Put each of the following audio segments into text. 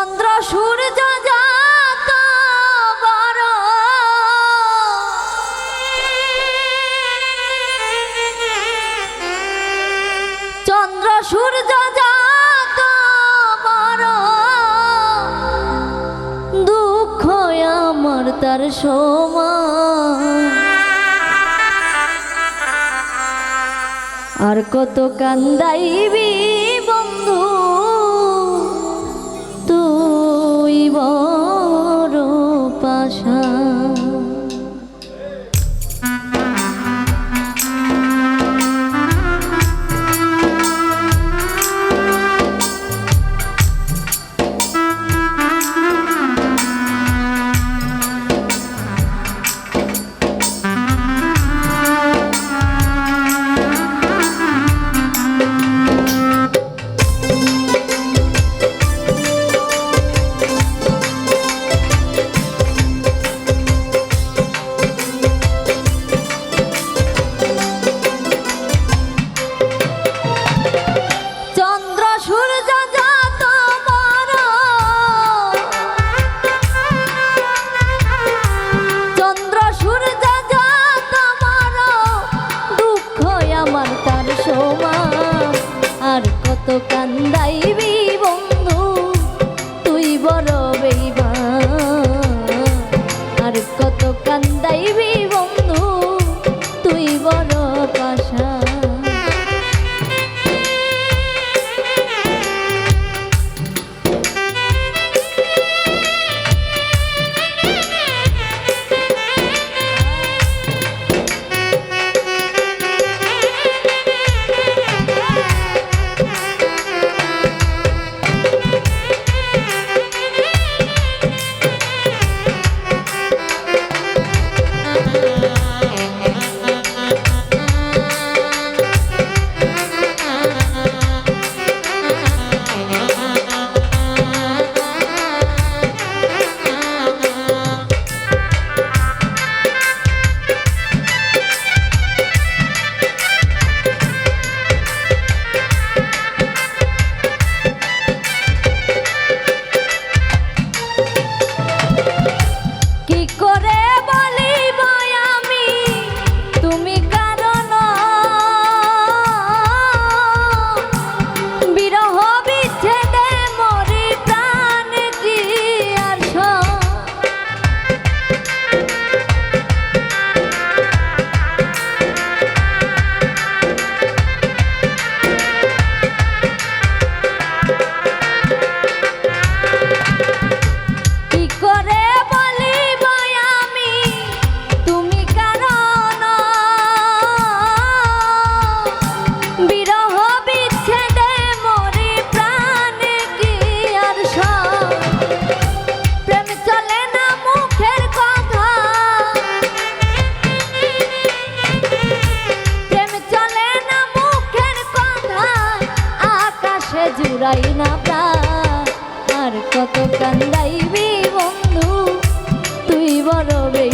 চন্দ্র সূর্য তার সমান। আর কত কান্দাইবি। 想。tocando. ফুরাই না প্রাণ আর কত কান্দাইবি বন্ধু তুই বড় বে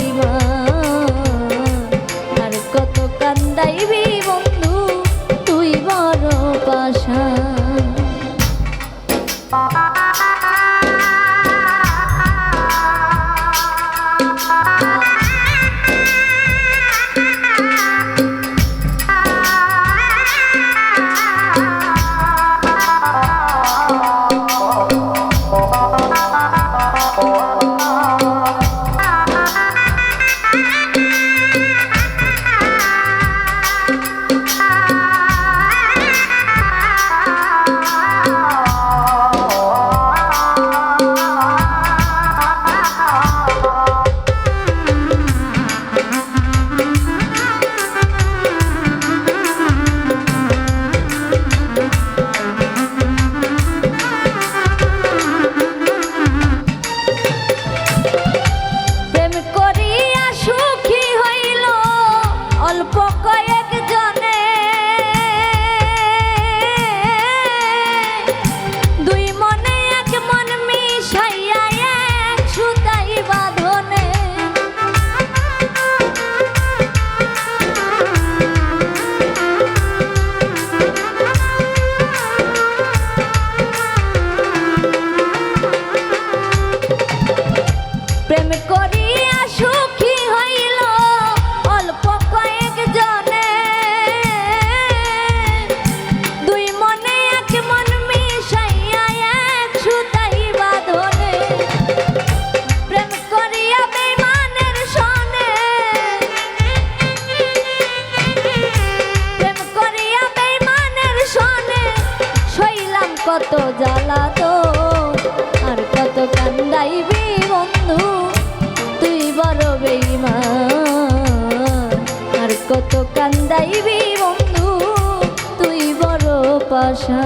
কান্দাইবি বন্ধু তুই বড় পাশা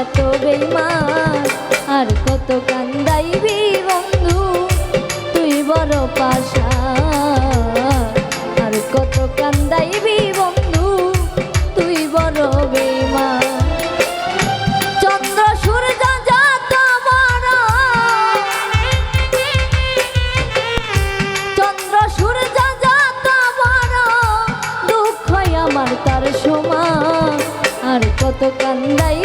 এত বেইমান, আর কত কান্দাইবি বন্ধু, তুই বড় পাশা আর কত কান্দাইবি বন্ধু, তুই বড় যত আমার। তার আর কত কান্দাইবি